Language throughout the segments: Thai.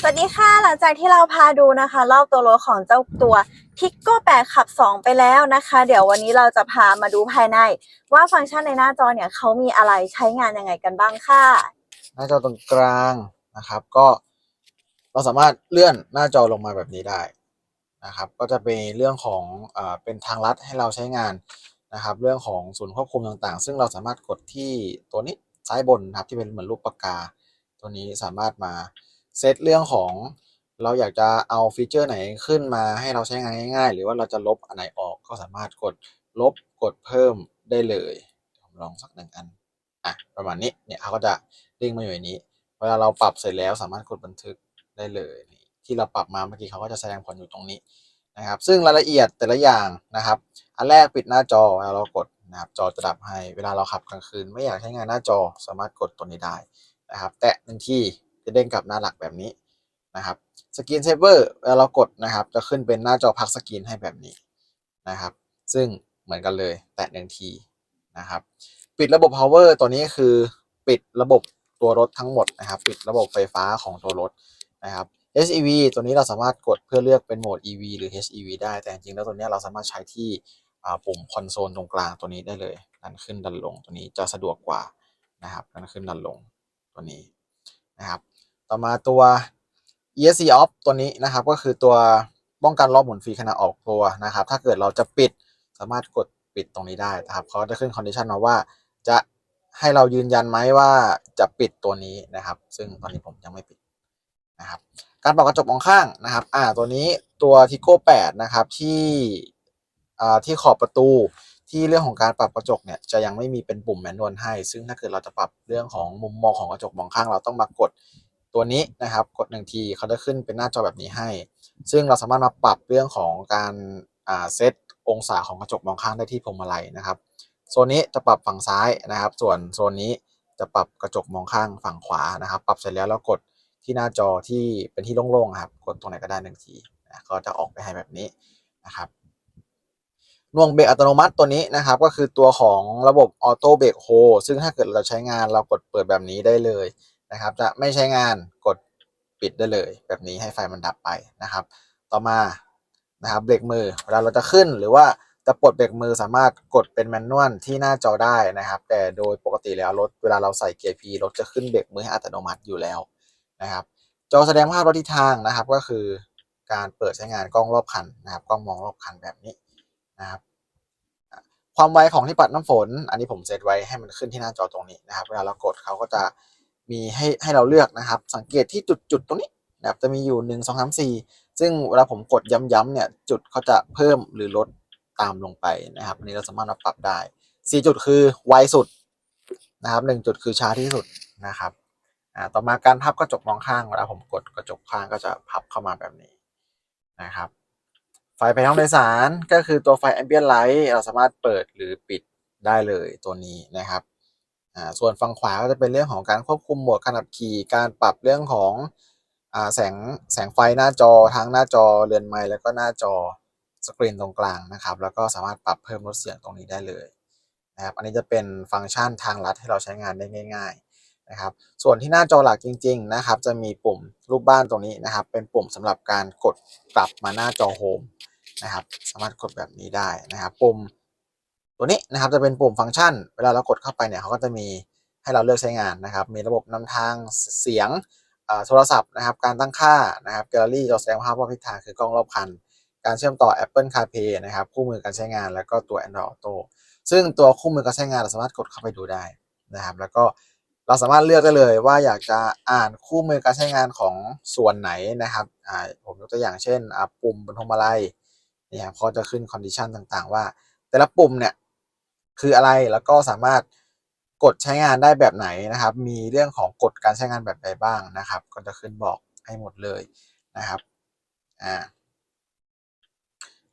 สวัสดีค่ะหลังจากที่เราพาดูนะคะรอบตัวรถของเจ้าตัวทิกโก้8ขับ 2 ไปแล้วนะคะ เดี๋ยววันนี้เราจะพามาดูภายใน ว่าฟังก์ชันในหน้าจอเนี่ยเขามีอะไรใช้งานยังไงกันบ้างค่ะ หน้าจอตรงกลางนะครับ ก็เราสามารถเลื่อนหน้าจอลงมาแบบนี้ได้นะครับ ก็จะเป็นเรื่องของเออเป็นทางลัดให้เราใช้งานนะครับ เรื่องของศูนย์ควบคุมต่างๆ ซึ่งเราสามารถกดที่ตัวนี้ซ้ายบนนะครับที่เป็นเหมือนรูปปากกา ตัวนี้สามารถมา เซตเรื่องของเราอยากจะเอาฟีเจอร์ไหนขึ้นมาให้เราใช้งานง่ายๆ หรือว่าเราจะลบอันไหนออกก็สามารถกดลบกดเพิ่มได้เลยผมลองสักหนึ่งอันอะประมาณนี้เนี่ยเขาก็จะเด้งมาอยู่ในนี้ เวลาเราปรับเสร็จแล้วสามารถกดบันทึกได้เลยที่เราปรับมาเมื่อกี้เขาก็จะแสดงผลอยู่ตรงนี้นะครับ ซึ่งรายละเอียดแต่ละอย่างนะครับ อันแรกปิดหน้าจอเวลาเรากดนะครับจอจะดับให้เวลาเราขับกลางคืน ไม่อยากใช้งานหน้าจอสามารถกดตัวนี้ได้นะครับ แตะหนึ่งที่ จะเด้งกลับหน้าหลักแบบนี้นะครับสกรีนเซเวอร์เวลาเรากดนะครับ จะขึ้นเป็นหน้าจอพักสกรีนให้แบบนี้นะครับ ซึ่งเหมือนกันเลยแตะหนึ่งทีนะครับ ปิดระบบ power ตัวนี้คือปิดระบบตัวรถทั้งหมดนะครับ ปิดระบบไฟฟ้าของตัวรถนะครับ HEV ตัวนี้เราสามารถกดเพื่อเลือกเป็นโหมด EV หรือ HEV ได้แต่จริงแล้วตัวนี้เราสามารถใช้ที่ปุ่มคอนโซลตรงกลางตัวนี้ได้เลย ดันขึ้นดันลงตัวนี้จะสะดวกกว่านะครับดันขึ้นดันลงตัวนี้นะครับ ต่อมาตัว ESC off ตัวนี้นะครับ ก็คือตัวป้องกันรอบหมุนฟรีขณะออกตัวนะครับ ถ้าเกิดเราจะปิดสามารถกดปิดตรงนี้ได้นะครับเขาจะขึ้นคอนดิชันมาว่า จะให้เรายืนยันไหมว่าจะปิดตัวนี้นะครับ ซึ่งตอนนี้ผมยังไม่ปิดนะครับการปรับกระจกมองข้างนะครับ อ่า ตัวนี้ตัวทิโก้8นะครับที่อ่าที่ขอบประตูที่เรื่องของการปรับกระจกเนี่ยจะยังไม่มีเป็นปุ่มแมนนวลให้ ซึ่งถ้าเกิดเราจะปรับเรื่องของมุมมองของกระจกมองข้างเราต้องมากด ตัวนี้นะครับกดหนึ่งทีเขาจะขึ้นเป็นหน้าจอแบบนี้ให้ ซึ่งเราสามารถมาปรับเรื่องของการเซตองศาของกระจกมองข้างได้ที่พวงมาลัยนะครับโซนนี้จะปรับฝั่งซ้ายนะครับ ส่วนโซนนี้จะปรับกระจกมองข้างฝั่งขวานะครับ ปรับเสร็จแล้วแล้วกดที่หน้าจอที่เป็นที่โล่งๆครับกดตรงไหนก็ได้หนึ่งทีนะก็จะออกไปให้แบบนี้นะครับน่วงเบรกอัตโนมัติตัวนี้นะครับ ก็คือตัวของระบบออโต้เบรกโฮซึ่งถ้าเกิดเราใช้งานเรากดเปิดแบบนี้ได้เลย นะครับ จะไม่ใช้งานกดปิดได้เลย แบบนี้ให้ไฟมันดับไปนะครับ ต่อมานะครับเบรกมือเวลาเราจะขึ้นหรือว่าจะปลดเบรกมือสามารถกดเป็นแมนนวลที่หน้าจอได้นะครับ แต่โดยปกติแล้วรถเวลาเราใส่เกียร์ P รถจะขึ้นเบรกมือให้อัตโนมัติอยู่แล้วนะครับ จอแสดงภาพรถทิศทางนะครับ ก็คือการเปิดใช้งานกล้องรอบคันนะครับกล้องมองรอบคันแบบนี้นะครับ ความไวของที่ปัดน้ำฝน อันนี้ผมเซตไว้ให้มันขึ้นที่หน้าจอตรงนี้นะครับ เวลาเรากดเขาก็จะ มีให้ให้เราเลือกนะครับ สังเกตที่จุดจุดตรงนี้นะครับจะมีอยู่หนึ่งสองสามสี่ซึ่งเวลาผมกดย้ำๆเนี่ยจุดเขาจะเพิ่มหรือลดตามลงไปนะครับอันนี้เราสามารถมาปรับได้สี่จุดคือไวสุดนะครับหนึ่งจุดคือช้าที่สุดนะครับอ่าต่อมาการพับกระจกมองข้างเวลาผมกดกระจกข้างก็จะพับเข้ามาแบบนี้นะครับไฟภายนห้องโดยสารก็คือตัวไฟ ambient light เราสามารถเปิดหรือปิดได้เลยตัวนี้นะครับ อ่าส่วนฝั่งขวาก็จะเป็นเรื่องของการควบคุมโหมดการขับขี่ การปรับเรื่องของอ่าแสงแสงไฟหน้าจอทั้งหน้าจอเรือนไม้แล้วก็หน้าจอสกรีนตรงกลางนะครับ แล้วก็สามารถปรับเพิ่มลดเสียงตรงนี้ได้เลยนะครับอันนี้จะเป็นฟังก์ชันทางลัดให้เราใช้งานได้ง่าย ๆนะครับ ส่วนที่หน้าจอหลักจริง ๆ นะครับ จะมีปุ่มรูปบ้านตรงนี้นะครับ เป็นปุ่มสำหรับการกดกลับมาหน้าจอโฮมนะครับ สามารถกดแบบนี้ได้นะครับ ปุ่ม ตัวนี้นะครับจะเป็นปุ่มฟังก์ชัน เวลาเรากดเข้าไปเนี่ยเขาก็จะมีให้เราเลือกใช้งานนะครับ มีระบบนำทางเสียงโทรศัพท์นะครับ การตั้งค่านะครับแกลเลอรี่จอแสดงภาพรอบทิศทางคือกล้องรอบคัน การเชื่อมต่อ Apple CarPlay นะครับคู่มือการใช้งานแล้วก็ตัว Android Auto ซึ่งตัวคู่มือการใช้งานเราสามารถกดเข้าไปดูได้นะครับ แล้วก็เราสามารถเลือกได้เลยว่าอยากจะอ่านคู่มือการใช้งานของส่วนไหนนะครับผมยกตัวอย่างเช่นปุ่มบนพวงมาลัยนี่ครับเขาจะขึ้นคอนดิชันต่างๆ ว่า แต่ละปุ่มเนี่ย คืออะไรแล้วก็สามารถกดใช้งานได้แบบไหนนะครับ มีเรื่องของกฎการใช้งานแบบใดบ้างนะครับ ก็จะขึ้นบอกให้หมดเลยนะครับอ่า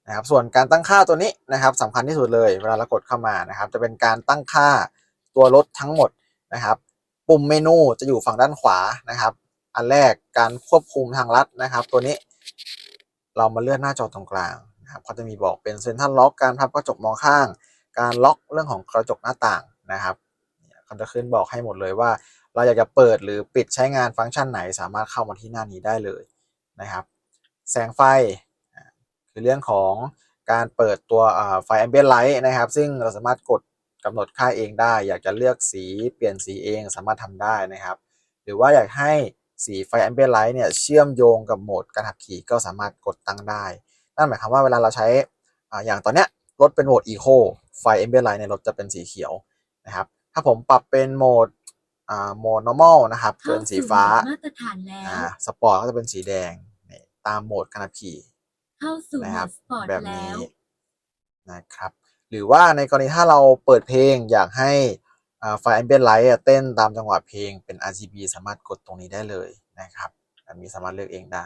นะครับส่วนการตั้งค่าตัวนี้นะครับสำคัญที่สุดเลยเวลาเรากดเข้ามานะครับ จะเป็นการตั้งค่าตัวรถทั้งหมดนะครับ ปุ่มเมนูจะอยู่ฝั่งด้านขวานะครับ อันแรกการควบคุมทางลัดนะครับ ตัวนี้เรามาเลื่อนหน้าจอตรงกลางนะครับเขาจะมีบอกเป็นเซ็นทรัลล็อกการพับกระจกมองข้าง การล็อกเรื่องของกระจกหน้าต่างนะครับเขาจะขึ้นบอกให้หมดเลยว่า เราอยากจะเปิดหรือปิดใช้งานฟังก์ชันไหน สามารถเข้ามาที่หน้านี้ได้เลยนะครับ แสงไฟคือเรื่องของการเปิดตัวไฟ ambient light นะครับ ซึ่งเราสามารถกดกำหนดค่าเองได้ อยากจะเลือกสีเปลี่ยนสีเองสามารถทำได้นะครับ หรือว่าอยากให้สีไฟ ambient light เนี่ยเชื่อมโยงกับโหมดการขับขี่ก็สามารถกดตั้งได้ นั่นหมายความว่าเวลาเราใช้ออย่างตอนเนี้ย รถเป็นโหมด eco ไฟ ambient light ในรถจะเป็นสีเขียวนะครับ ถ้าผมปรับเป็นโหมดอ่าโหมด normal นะครับเข้าเป็นสีสู่ฟ้าโหมดมาตรฐานแล้วอ่าสปอร์ตก็จะเป็นสีแดงนี่ตามโหมดการขับขี่เข้าสู่โหนะมครับดสปอร์ตแบบแล้นี้วนะครับ หรือว่าในกรณีถ้าเราเปิดเพลงอยากให้อ่าไฟ ambient light อะเต้นตามจังหวะเพลงเป็น RGB สามารถกดตรงนี้ได้เลยนะครับแบบนี้สามารถเลือกเองได้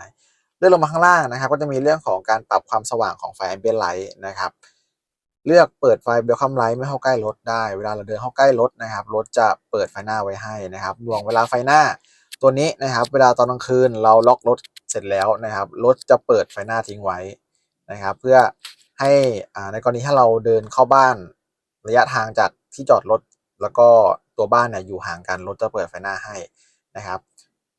เลื่อนลงมาข้างล่างนะครับ ก็จะมีเรื่องของการปรับความสว่างของไฟ ambient light นะครับ เลือกเปิดไฟ welcome light ไม่เข้าใกล้รถได้ เวลาเราเดินเข้าใกล้รถนะครับ รถจะเปิดไฟหน้าไว้ให้นะครับดวงเวลาไฟหน้าตัวนี้นะครับ เวลาตอนกลางคืนเราล็อกรถเสร็จแล้วนะครับ รถจะเปิดไฟหน้าทิ้งไว้นะครับ เพื่อให้อ่าในกรณีถ้าเราเดินเข้าบ้านระยะทางจากที่จอดรถแล้วก็ตัวบ้านเนี่ยอยู่ห่างกันรถจะเปิดไฟหน้าให้นะครับ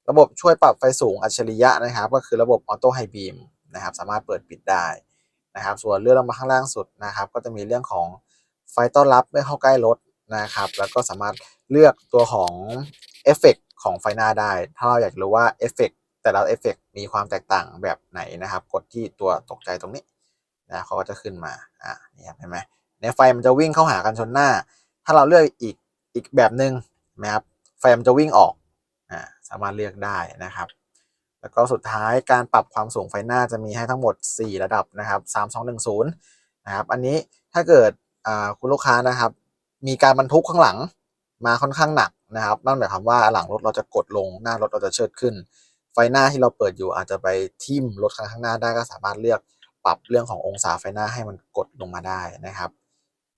ระบบช่วยปรับไฟสูงอัจฉริยะนะครับ ก็คือระบบออโต้ไฮบีมนะครับ สามารถเปิดปิดได้ นะครับ ส่วนเลื่อนลงมาข้างล่างสุดนะครับ ก็จะมีเรื่องของไฟต้อนรับไม่เข้าใกล้รถนะครับ แล้วก็สามารถเลือกตัวของเอฟเฟกของไฟหน้าได้ ถ้าเราอยากรู้ว่าเอฟเฟกแต่ละเอฟเฟกมีความแตกต่างแบบไหนนะครับ กดที่ตัวตกใจตรงนี้นะเขาก็จะขึ้นมาอ่านี่ครับเห็นไหมในไฟมันจะวิ่งเข้าหากันชนหน้า ถ้าเราเลือกอีกอีกแบบหนึ่งนะครับไฟมันจะวิ่งออกอ่าสามารถเลือกได้นะครับ แล้วก็สุดท้ายการปรับความสูงไฟหน้าจะมีให้ทั้งหมด 4 ระดับนะครับ3 2 1 0นะครับ อันนี้ถ้าเกิดคุณลูกค้านะครับ มีการบรรทุกข้างหลังมาค่อนข้างหนักนะครับ นั่นหมายความว่าหลังรถเราจะกดลงหน้ารถเราจะเชิดขึ้น ไฟหน้าที่เราเปิดอยู่อาจจะไปทิ่มรถคันข้างหน้าได้ก็สามารถเลือกปรับเรื่องขององศาไฟหน้าให้มันกดลงมาได้นะครับ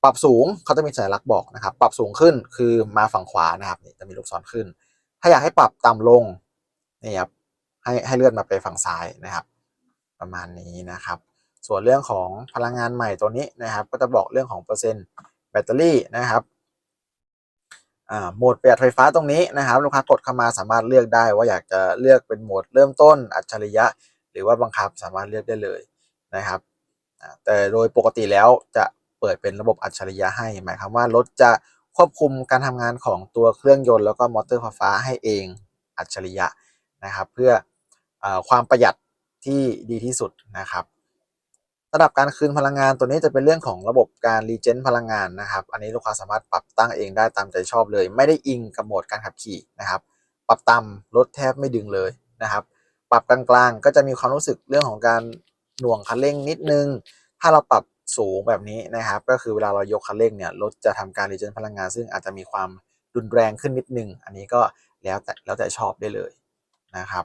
ปรับสูงเขาจะมีสัญลักษณ์บอกนะครับ ปรับสูงขึ้นคือมาฝั่งขวานะครับนี่จะมีลูกศรขึ้น ถ้าอยากให้ปรับต่ำลงนี่ครับ ให้ให้เลื่อนมาไปฝั่งซ้ายนะครับ ประมาณนี้นะครับ ส่วนเรื่องของพลังงานใหม่ตัวนี้นะครับ ก็จะบอกเรื่องของเปอร์เซ็นต์แบตเตอรี่นะครับโหมดประหยัดไฟฟ้าตรงนี้นะครับ ลูกค้ากดเข้ามาสามารถเลือกได้ว่าอยากจะเลือกเป็นโหมดเริ่มต้นอัจฉริยะ หรือว่าบังคับสามารถเลือกได้เลยนะครับแต่โดยปกติแล้วจะเปิดเป็นระบบอัจฉริยะให้ หมายความว่ารถจะควบคุมการทำงานของตัวเครื่องยนต์แล้วก็มอเตอร์ไฟฟ้าให้เองอัจฉริยะนะครับ เพื่อ ความประหยัดที่ดีที่สุดนะครับระดับการคืนพลังงานตัวนี้จะเป็นเรื่องของระบบการรีเจนพลังงานนะครับ อันนี้ลูกค้าสามารถปรับตั้งเองได้ตามใจชอบเลย ไม่ได้อิงกับโหมดการขับขี่นะครับ ปรับต่ำลดแทบไม่ดึงเลยนะครับ ปรับกลางๆก็จะมีความรู้สึกเรื่องของการหน่วงคันเร่งนิดนึง ถ้าเราปรับสูงแบบนี้นะครับ ก็คือเวลาเรายกคันเร่งเนี่ยรถจะทำการรีเจนพลังงาน ซึ่งอาจจะมีความรุนแรงขึ้นนิดนึง อันนี้ก็แล้วแต่แล้วแต่ชอบได้เลยนะครับ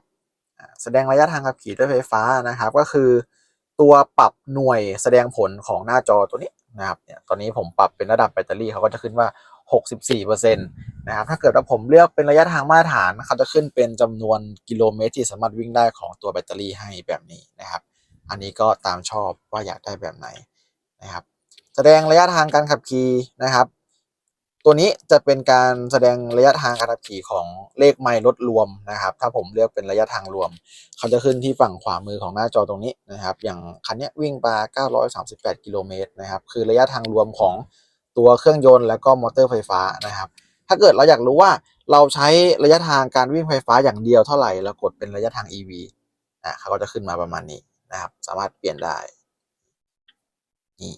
แสดงระยะทางขับขี่ด้วยไฟฟ้านะครับ ก็คือ ตัวปรับหน่วยแสดงผลของหน้าจอตัวนี้นะครับเนี่ยตอนนี้ผมปรับเป็นระดับแบตเตอรี่เขาก็จะขึ้นว่า 64%นะครับถ้าเกิดว่าผมเลือกเป็นระยะทางมาตรฐานเขาจะขึ้นเป็นจำนวนกิโลเมตรที่สามารถวิ่งได้ของตัวแบตเตอรี่ให้แบบนี้นะครับ อันนี้ก็ตามชอบว่าอยากได้แบบไหนนะครับ แสดงระยะทางการขับขี่นะครับ ตัวนี้จะเป็นการแสดงระยะทางการขับขี่ของเลขไมล์รถรวมนะครับ ถ้าผมเลือกเป็นระยะทางรวม เขาจะขึ้นที่ฝั่งขวามือของหน้าจอตรงนี้นะครับ อย่างคันนี้วิ่งมา938 กิโลเมตรนะครับ คือระยะทางรวมของตัวเครื่องยนต์และก็มอเตอร์ไฟฟ้านะครับ ถ้าเกิดเราอยากรู้ว่าเราใช้ระยะทางการวิ่งไฟฟ้าอย่างเดียวเท่าไหร่แล้วกดเป็นระยะทาง EV อะเขาก็จะขึ้นมาประมาณนี้นะครับ สามารถเปลี่ยนได้นี่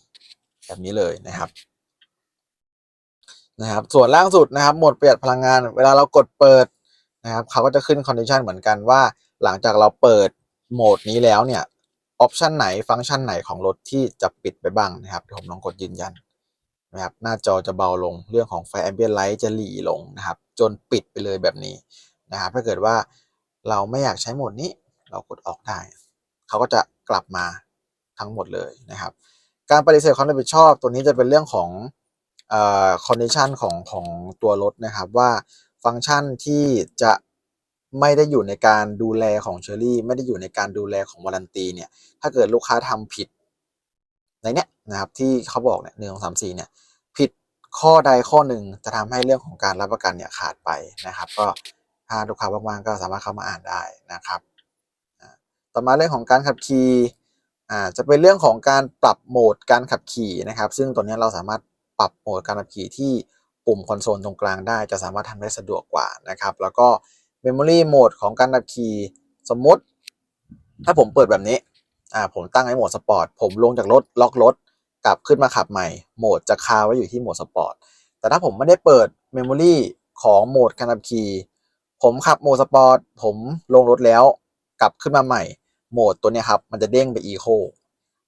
แบบนี้เลยนะครับ นะครับ ส่วนล่างสุดนะครับ โหมดประหยัดพลังงาน เวลาเรากดเปิดนะครับเขาก็จะขึ้นคอนดิชันเหมือนกันว่า หลังจากเราเปิดโหมดนี้แล้วเนี่ยออปชันไหนฟังก์ชันไหนของรถที่จะปิดไปบ้างนะครับเดี๋ยวผมลองกดยืนยันนะครับหน้าจอจะเบาลงเรื่องของไฟ ambient light จะหลีลงนะครับ จนปิดไปเลยแบบนี้นะครับถ้าเกิดว่าเราไม่อยากใช้โหมดนี้ เรากดออกได้ เขาก็จะกลับมาทั้งหมดเลยนะครับ การปฏิเสธความรับผิดชอบตัวนี้จะเป็นเรื่องของ คอนดิชันของของตัวรถนะครับว่าฟังก์ชันที่จะไม่ได้อยู่ในการดูแลของเชอรี่ ไม่ได้อยู่ในการดูแลของวารันตีเนี่ยถ้าเกิดลูกค้าทำผิดในเนี้ยนะครับที่เขาบอกเนี่ยหนึ่งสองสามสี่เนี่ยผิดข้อใดข้อหนึ่งจะทำให้เรื่องของการรับประกันเนี่ยขาดไปนะครับ ก็ถ้าลูกค้าว่างๆก็สามารถเข้ามาอ่านได้นะครับต่อมาเรื่องของการขับขี่อ่าจะเป็นเรื่องของการปรับโหมดการขับขี่นะครับ ซึ่งตัวนี้เราสามารถ ปรับโหมดการขับขี่ที่ปุ่มคอนโซลตรงกลางได้จะสามารถทำได้สะดวกกว่านะครับ แล้วก็ Memory Mode ของการขับขี่สมมติ ถ้าผมเปิดแบบนี้อ่าผมตั้งให้โหมดสปอร์ตผมลงจากรถล็อกรถกลับขึ้นมาขับใหม่โหมดจะคาไว้อยู่ที่โหมดสปอร์ตแต่ถ้าผมไม่ได้เปิดเมมโมรีของโหมดการขับขี่ผมขับโหมดสปอร์ตผมลงรถแล้วกลับขึ้นมาใหม่โหมดตัวนี้ครับ มันจะเด้งไปอีโค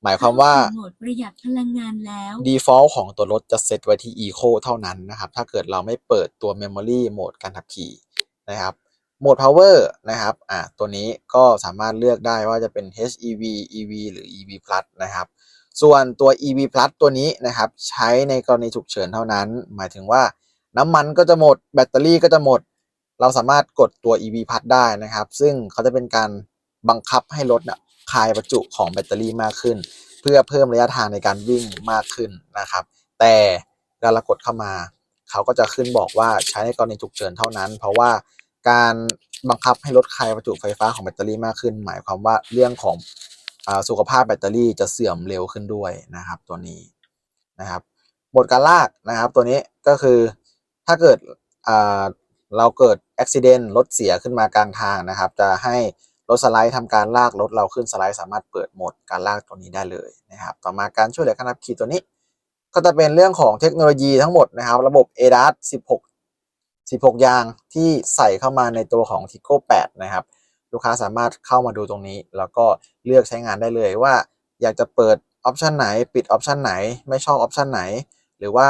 หมายความว่าเข้สู่โหมดประหยัดพลังงานแล้ว default ของตัวรถจะเซตไว้ที่ eco เท่านั้นนะครับ ถ้าเกิดเราไม่เปิดตัว memory โหมดการขับขี่นะครับ โหมด power นะครับ อ่า ตัวนี้ก็สามารถเลือกได้ว่าจะเป็น HEV EV หรือ EV Plus นะครับ ส่วนตัว EV Plus ตัวนี้นะครับ ใช้ในกรณีฉุกเฉินเท่านั้น หมายถึงว่าน้ำมันก็จะหมด แบตเตอรี่ก็จะหมด เราสามารถกดตัว EV Plus ได้นะครับ ซึ่งเขาจะเป็นการบังคับให้รถนะ คายประจุของแบตเตอรี่มากขึ้น เพื่อเพิ่มระยะทางในการวิ่งมากขึ้นนะครับ แต่เวลารกดเข้ามาเขาก็จะขึ้นบอกว่าใช้ในกรณีฉุกเฉินเท่านั้น เพราะว่าการบังคับให้ลดคายประจุไฟฟ้าของแบตเตอรี่มากขึ้น หมายความว่าเรื่องของอสุขภาพแบตเตอรี่จะเสื่อมเร็วขึ้นด้วยนะครับ ตัวนี้นะครับโหมดการลากนะครับ ตัวนี้ก็คือถ้าเกิดเราเกิดอุบิเหตุรถเสียขึ้นมากลางทางนะครับ จะให้ รถสไลด์ทำการลากรถเราขึ้นสไลด์สามารถเปิดโหมดการลากตัวนี้ได้เลยนะครับ ต่อมาการช่วยเหลือการขับขี่ตัวนี้ ก็จะเป็นเรื่องของเทคโนโลยีทั้งหมดนะครับ ระบบ ADAS 16 16อย่างที่ใส่เข้ามาในตัวของ Tico 8 นะครับ ลูกค้าสามารถเข้ามาดูตรงนี้ แล้วก็เลือกใช้งานได้เลยว่า อยากจะเปิดออปชันไหน ปิดออปชันไหน ไม่ชอบออปชันไหน หรือว่า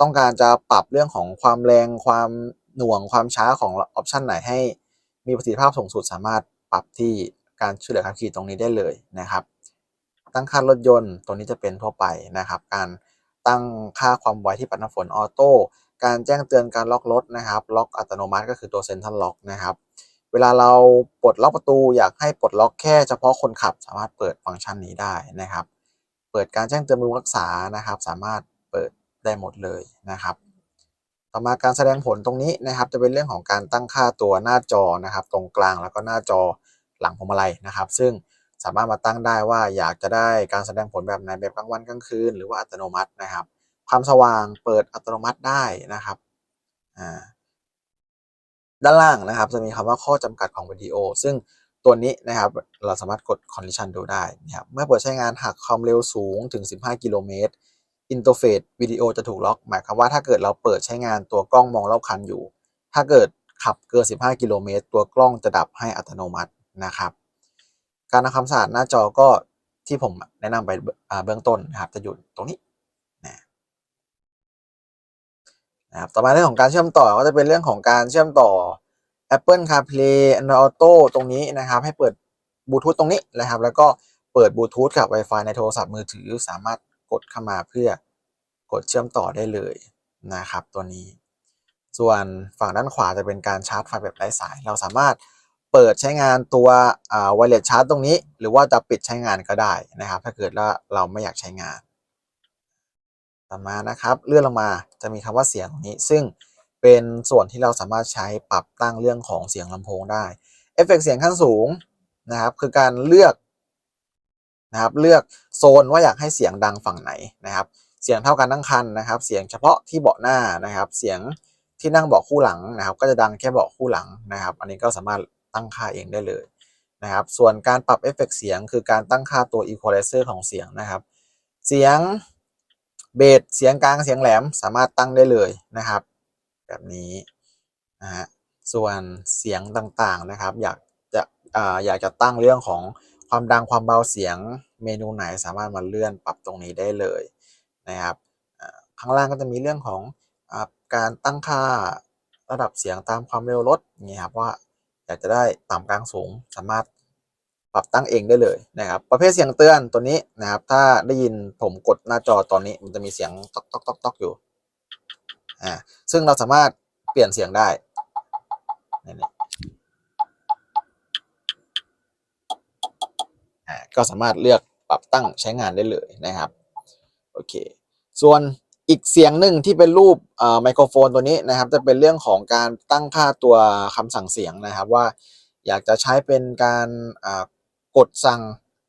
ต้องการจะปรับเรื่องของความแรงความหน่วงความช้าของออปชันไหนให้มีประสิทธิภาพสูงสุดสามารถ ปรับที่การช่วยเหลือการขี่ตรงนี้ได้เลยนะครับ ตั้งค่ารถยนต์ตัวนี้จะเป็นทั่วไปนะครับ การตั้งค่าความไวที่ปัดน้ำฝนออโต้การแจ้งเตือนการล็อกรถนะครับ ล็อกอัตโนมัติก็คือตัวเซ็นทรัลล็อกนะครับ เวลาเราปลดล็อกประตูอยากให้ปลดล็อกแค่เฉพาะคนขับ สามารถเปิดฟังก์ชันนี้ได้นะครับ เปิดการแจ้งเตือนบำรุงรักษานะครับ สามารถเปิดได้หมดเลยนะครับ ต่อมาการแสดงผลตรงนี้นะครับ จะเป็นเรื่องของการตั้งค่าตัวหน้าจอนะครับ ตรงกลางแล้วก็หน้าจอ หลังพวงมาลัยนะครับ ซึ่งสามารถมาตั้งได้ว่าอยากจะได้การแสดงผลแบบไหนแบบกลางวันกลางคืน หรือว่าอัตโนมัตินะครับ ความสว่างเปิดอัตโนมัติได้นะครับอ่าด้านล่างนะครับ จะมีคำว่าข้อจำกัดของวิดีโอ ซึ่งตัวนี้นะครับเราสามารถกด condition ดูได้นะครับเมื่อเปิดใช้งานหากความเร็วสูงถึง 15 กิโลเมตรอินเทอร์เฟซวิดีโอจะถูกล็อก หมายความว่าถ้าเกิดเราเปิดใช้งานตัวกล้องมองรอบคันอยู่ ถ้าเกิดขับเกิน 15 กิโลเมตรตัวกล้องจะดับให้อัตโนมัติ นะครับ การทำความสะอาดหน้าจอก็ที่ผมแนะนำไปเบื้องต้นนะครับ จะอยู่ตรงนี้นะนะครับต่อมาเรื่องของการเชื่อมต่อก็จะเป็นเรื่องของการเชื่อมต่อ Apple CarPlay Android Auto ตรงนี้นะครับ ให้เปิดบลูทูธตรงนี้นะครับ แล้วก็เปิดบลูทูธกับ Wi-Fi ในโทรศัพท์มือถือสามารถกดเข้ามาเพื่อกดเชื่อมต่อได้เลยนะครับ ตัวนี้ ส่วนฝั่งด้านขวาจะเป็นการชาร์จไฟแบบไร้สาย เราสามารถ เปิดใช้งานตัวอ่า wireless charge ตรงนี้ หรือว่าจะปิดใช้งานก็ได้นะครับ ถ้าเกิดว่าเราไม่อยากใช้งาน ต่อมานะครับเลื่อนลงมาจะมีคำว่าเสียงตรงนี้ ซึ่งเป็นส่วนที่เราสามารถใช้ปรับตั้งเรื่องของเสียงลำโพงได้เอฟเฟกต์เสียงขั้นสูงนะครับ คือการเลือกนะครับเลือกโซนว่าอยากให้เสียงดังฝั่งไหนนะครับ เสียงเท่ากันทั้งคันนะครับ เสียงเฉพาะที่เบาะหน้านะครับ เสียงที่นั่งเบาะคู่หลังนะครับ ก็จะดังแค่เบาะคู่หลังนะครับ อันนี้ก็สามารถ ตั้งค่าเองได้เลยนะครับ ส่วนการปรับเอฟเฟกต์เสียงคือการตั้งค่าตัว equalizer ของเสียงนะครับ เสียงเบสเสียงกลางเสียงแหลมสามารถตั้งได้เลยนะครับ แบบนี้นะฮะส่วนเสียงต่างๆนะครับ อยากจะอ่าอยากจะตั้งเรื่องของความดังความเบาเสียงเมนูไหนสามารถมาเลื่อนปรับตรงนี้ได้เลยนะครับข้างล่างก็จะมีเรื่องของอการตั้งค่าระดับเสียงตามความเร็วรถอย่างเงี้ยครับว่า อยากจะได้ต่ำกลางสูงสามารถปรับตั้งเองได้เลยนะครับ ประเภทเสียงเตือนตัวนี้นะครับ ถ้าได้ยินผมกดหน้าจอตอนนี้มันจะมีเสียงต๊อกต๊อกต๊อกต๊อกอยู่อ่าซึ่งเราสามารถเปลี่ยนเสียงได้นี่นี่อ่าก็สามารถเลือกปรับตั้งใช้งานได้เลยนะครับ โอเค ส่วน อีกเสียงหนึ่งที่เป็นรูปเอ่อไมโครโฟนตัวนี้นะครับ จะเป็นเรื่องของการตั้งค่าตัวคำสั่งเสียงนะครับ ว่าอยากจะใช้เป็นการอ่ากดสั่ง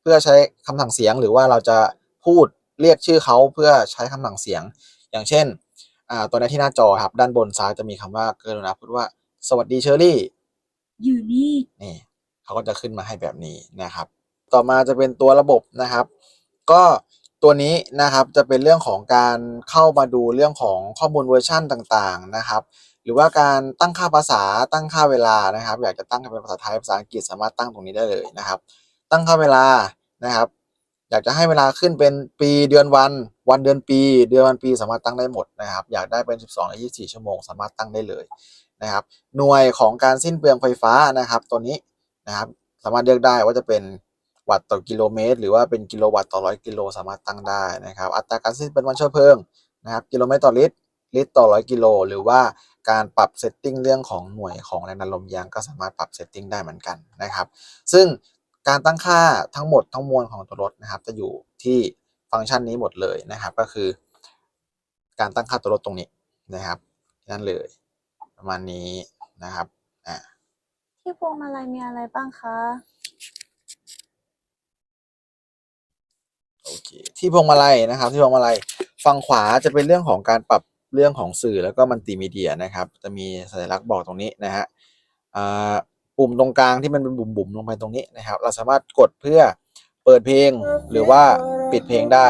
เพื่อใช้คำสั่งเสียง หรือว่าเราจะพูดเรียกชื่อเขาเพื่อใช้คำสั่งเสียง อย่างเช่นอ่าตัวนี้ที่หน้าจอครับด้านบนซ้ายจะมีคำว่ากรุณาพูดว่าสวัสดีเชอรี่อยู่นี่นี่เขาก็จะขึ้นมาให้แบบนี้นะครับ ต่อมาจะเป็นตัวระบบนะครับ ก็ ตัวนี้นะครับจะเป็นเรื่องของการเข้ามาดูเรื่องของข้อมูลเวอร์ชั่นต่างๆนะครับ หรือว่าการตั้งค่าภาษาตั้งค่าเวลานะครับ อยากจะตั้งเป็นภาษาไทยภาษาอังกฤษสามารถตั้งตรงนี้ได้เลยนะครับ ตั้งค่าเวลานะครับอยากจะให้เวลาขึ้นเป็นปีเดือนวัน วันเดือนปี เดือนวันปีสามารถตั้งได้หมดนะครับ อยากได้เป็น 12หรือ24 ชั่วโมง สามารถตั้งได้เลยนะครับ หน่วยของการสิ้นเปลืองไฟฟ้านะครับ ตัวนี้นะครับ สามารถเลือกได้ว่าจะเป็น วัตต์ต่อกิโลเมตร หรือว่าเป็นกิโลวัตต์ต่อร้อยกิโลสามารถตั้งได้นะครับ อัตราการสิ้นเปลืองวันเชื้อเพลิงนะครับกิโลเมตรต่อลิตรลิตรต่อร้อยกิโลหรือว่าการปรับเซตติ้งเรื่องของหน่วยของแรงดันลมยางก็สามารถปรับเซตติ้งได้เหมือนกันนะครับ ซึ่งการตั้งค่าทั้งหมดทั้งมวลของตัวรถนะครับ จะอยู่ที่ฟังก์ชันนี้หมดเลยนะครับ ก็คือ การตั้งค่าตัวรถตรงนี้นะครับ นั่นเลยประมาณนี้นะครับอ่าที่พวงมาลัยมีอะไรบ้างคะ โอเคที่พวงมาลัยนะครับ ที่พวงมาลัยฝั่งขวาจะเป็นเรื่องของการปรับเรื่องของสื่อแล้วก็มัลติมีเดียนะครับ จะมีสัญลักษณ์บอกตรงนี้นะฮะปุ่มตรงกลางที่มันเป็นบุ๋มๆลงไปตรงนี้นะครับ เราสามารถกดเพื่อเปิดเพลงหรือว่าปิดเพลงได้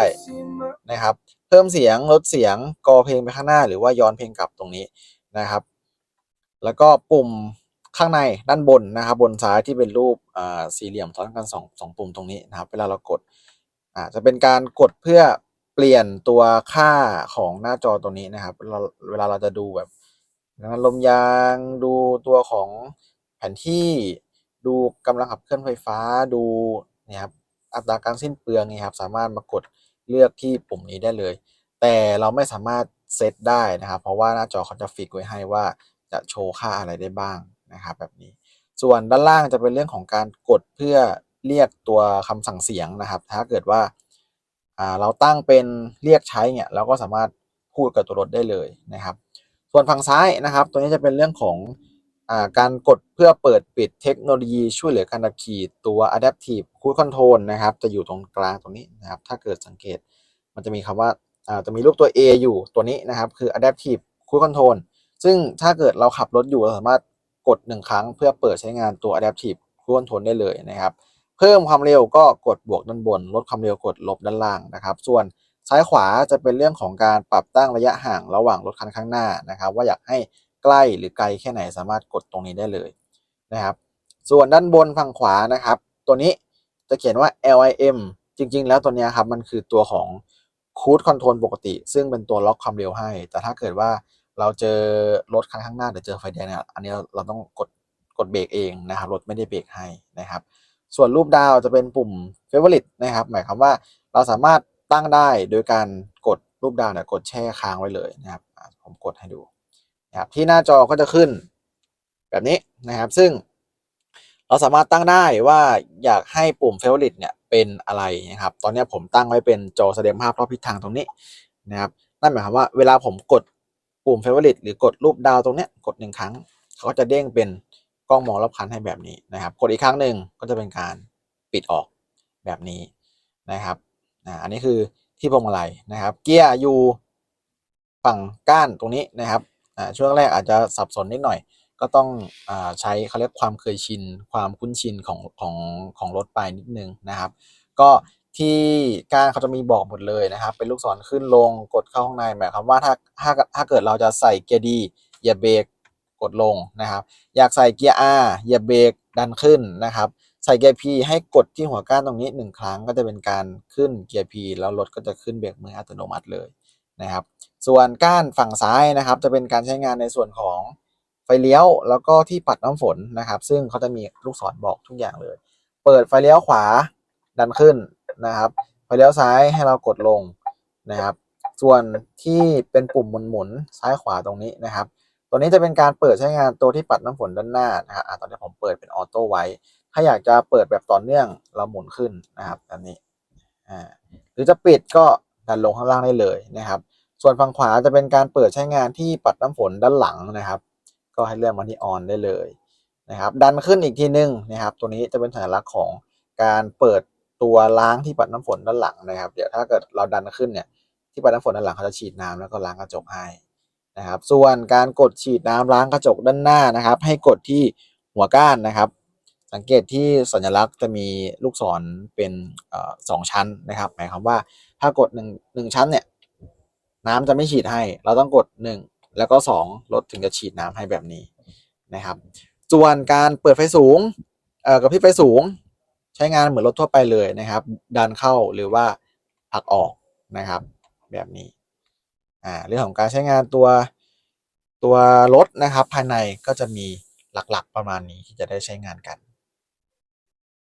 นะครับ เพิ่มเสียงลดเสียงกอเพลงไปข้างหน้า หรือว่าย้อนเพลงกลับตรงนี้นะครับ แล้วก็ปุ่มข้างในด้านบนนะครับ บนซ้ายที่เป็นรูปสี่เหลี่ยมซ้อนกันสองสองปุ่มตรงนี้นะครับ เวลาเรากด อ่าจะเป็นการกดเพื่อเปลี่ยนตัวค่าของหน้าจอตัวนี้นะครับ เวลาเราจะดูแบบลมยางดูตัวของแผนที่ดูกำลังขับเคลื่อนไฟฟ้าดูเนี่ยครับอัตราการสิ้นเปลืองนี่ครับสามารถมากดเลือกที่ปุ่มนี้ได้เลย แต่เราไม่สามารถเซตได้นะครับ เพราะว่าหน้าจอเขาจะฟิกไว้ให้ว่าจะโชว์ค่าอะไรได้บ้างนะครับแบบนี้ ส่วนด้านล่างจะเป็นเรื่องของการกดเพื่อ เรียกตัวคำสั่งเสียงนะครับ ถ้าเกิดว่าเราตั้งเป็นเรียกใช้เนี่ยเราก็สามารถพูดกับตัวรถได้เลยนะครับ ส่วนฝั่งซ้ายนะครับ ตัวนี้จะเป็นเรื่องของอาการกดเพื่อเปิดปิดเทคโนโลยีช่วยเหลือการขับขี่ตัว adaptive cruise control นะครับ จะอยู่ตรงกลางตรงนี้นะครับ ถ้าเกิดสังเกตมันจะมีคำว่าอ่าจะมีรูปตัว A อยู่ตัวนี้นะครับ คือ adaptive cruise control ซึ่งถ้าเกิดเราขับรถอยู่เราสามารถกดหนึ่งครั้งเพื่อเปิดใช้งานตัว adaptive cruise control ได้เลยนะครับ เพิ่มความเร็วก็กดบวกด้านบน ลดความเร็วกดลบด้านล่างนะครับ ส่วนซ้ายขวาจะเป็นเรื่องของการปรับตั้งระยะห่างระหว่างรถคันข้างหน้านะครับ ว่าอยากให้ใกล้หรือไกลแค่ไหนสามารถกดตรงนี้ได้เลยนะครับ ส่วนด้านบนฝั่งขวานะครับ ตัวนี้จะเขียนว่า LIM จริง ๆ แล้วตัวนี้ครับมันคือตัวของ Cruise Control ปกติ ซึ่งเป็นตัวล็อกความเร็วให้ แต่ถ้าเกิดว่าเราเจอรถคันข้างหน้าหรือเจอไฟแดงเนี่ยอันนี้เราต้องกดกดเบรกเองนะครับรถไม่ได้เบรกให้นะครับ ส่วนรูปดาวจะเป็นปุ่ม favorite นะครับ หมายความว่าเราสามารถตั้งได้โดยการกดรูปดาวเนี่ยกดแช่ค้างไว้เลยนะครับ ผมกดให้ดูนะครับที่หน้าจอก็จะขึ้นแบบนี้นะครับ ซึ่งเราสามารถตั้งได้ว่าอยากให้ปุ่ม favorite เนี่ยเป็นอะไรนะครับ ตอนนี้ผมตั้งไว้เป็นจอแสดงภาพรอบทิศทางตรงนี้นะครับ นั่นหมายความว่าเวลาผมกดปุ่ม favorite หรือกดรูปดาวตรงเนี้ยกดหนึ่งครั้ง เขาก็จะเด้งเป็น กล้องมองรอบคันให้แบบนี้นะครับ กดอีกครั้งหนึ่งก็จะเป็นการปิดออกแบบนี้นะครับอันนี้คือที่พวงมาลัยนะครับ เกียร์อยู่ฝั่งก้านตรงนี้นะครับช่วงแรกอาจจะสับสนนิดหน่อย ก็ต้องอใช้เขาเรียกความเคยชิน ความคุ้นชินของของของรถไปนิดนึงนะครับ ก็ที่ก้านเขาจะมีบอกหมดเลยนะครับ เป็นลูกศรขึ้นลงกดเข้าข้างในหมายความว่าถ้าถ้าถ้าเกิดเราจะใส่เกียร์ดีเหยียบเบรก กดลงนะครับ อยากใส่เกียร์ R เหยียบเบรกดันขึ้นนะครับ ใส่เกียร์ P ให้กดที่หัวก้านตรงนี้หนึ่งครั้งก็จะเป็นการขึ้นเกียร์ P แล้วรถก็จะขึ้นเบรกมืออัตโนมัติเลยนะครับ ส่วนก้านฝั่งซ้ายนะครับ จะเป็นการใช้งานในส่วนของไฟเลี้ยวแล้วก็ที่ปัดน้ำฝนนะครับ ซึ่งเขาจะมีลูกศรบอกทุกอย่างเลย เปิดไฟเลี้ยวขวาดันขึ้นนะครับ ไฟเลี้ยวซ้ายให้เรากดลงนะครับ ส่วนที่เป็นปุ่มหมุนๆซ้ายขวาตรงนี้นะครับ ตัวนี้จะเป็นการเปิดใช้งานตัวที่ปัดน้ำฝนด้านหน้านะฮะอะตอนนี้ผมเปิดเป็นออโต้ไว้ ถ้าอยากจะเปิดแบบต่อเนื่องเราหมุนขึ้นนะครับแบบนี้อ่าหรือจะปิดก็ดันลงข้างล่างได้เลยนะครับ ส่วนฝั่งขวาจะเป็นการเปิดใช้งานที่ปัดน้ำฝนด้านหลังนะครับ ก็ให้เลื่อนมาที่ออนได้เลยนะครับ ดันขึ้นอีกทีนึงนะครับ ตัวนี้จะเป็นสัญลักษณ์ของการเปิดตัวล้างที่ปัดน้ำฝนด้านหลังนะครับ เดี๋ยวถ้าเกิดเราดันขึ้นเนี่ยที่ปัดน้ำฝนด้านหลังเขาจะฉีดน้ำแล้วก็ล้างกระจกให้ นะครับ ส่วนการกดฉีดน้ำล้างกระจกด้านหน้านะครับ ให้กดที่หัวก้านนะครับ สังเกตที่สัญลักษณ์จะมีลูกศรเป็นสองชั้นนะครับ หมายความว่าถ้ากดหนึ่งหนึ่งชั้นเนี่ยน้ำจะไม่ฉีดให้ เราต้องกดหนึ่งแล้วก็สองรถถึงจะฉีดน้ำให้แบบนี้นะครับ ส่วนการเปิดไฟสูงเอ่อกับพริบไฟสูง ใช้งานเหมือนรถทั่วไปเลยนะครับ ดันเข้าหรือว่าผลักออกนะครับ แบบนี้ อ่าเรื่องของการใช้งานตัวตัวรถนะครับภายในก็จะมีหลักๆประมาณนี้ที่จะได้ใช้งานกัน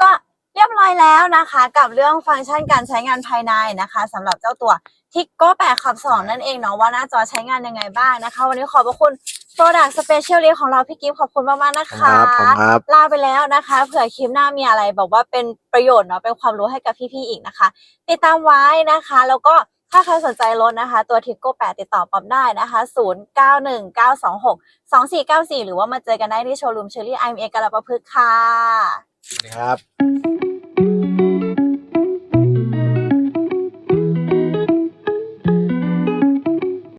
ก็เรียบร้อยแล้วนะคะ กับเรื่องฟังก์ชันการใช้งานภายในนะคะสำหรับเจ้าตัวทิกโก้แปดขับสองนั่นเองเนาะว่าหน้าจอใช้งานยังไงบ้างนะคะ วันนี้ขอบพระคุณโปรดักต์สเปเชียลลีของเราพี่กิฟต์ขอบคุณมาก ๆ นะคะครับลาไปแล้วนะคะ เผื่อคลิปหน้ามีอะไรแบบว่าเป็นประโยชน์เนาะเป็นความรู้ให้กับพี่ ๆ อีกนะคะ ติดตามไว้นะคะแล้วก็ ถ้าใครสนใจรถนะคะ ตัวทิกโก้8ติดต่อป๊อปได้นะคะ 091926 2494 หรือว่ามาเจอกันได้ที่โชว์รูมเชอรี่ไอเอ็มเอกระประพฤกษ์ค่ะ สวัสดีครับ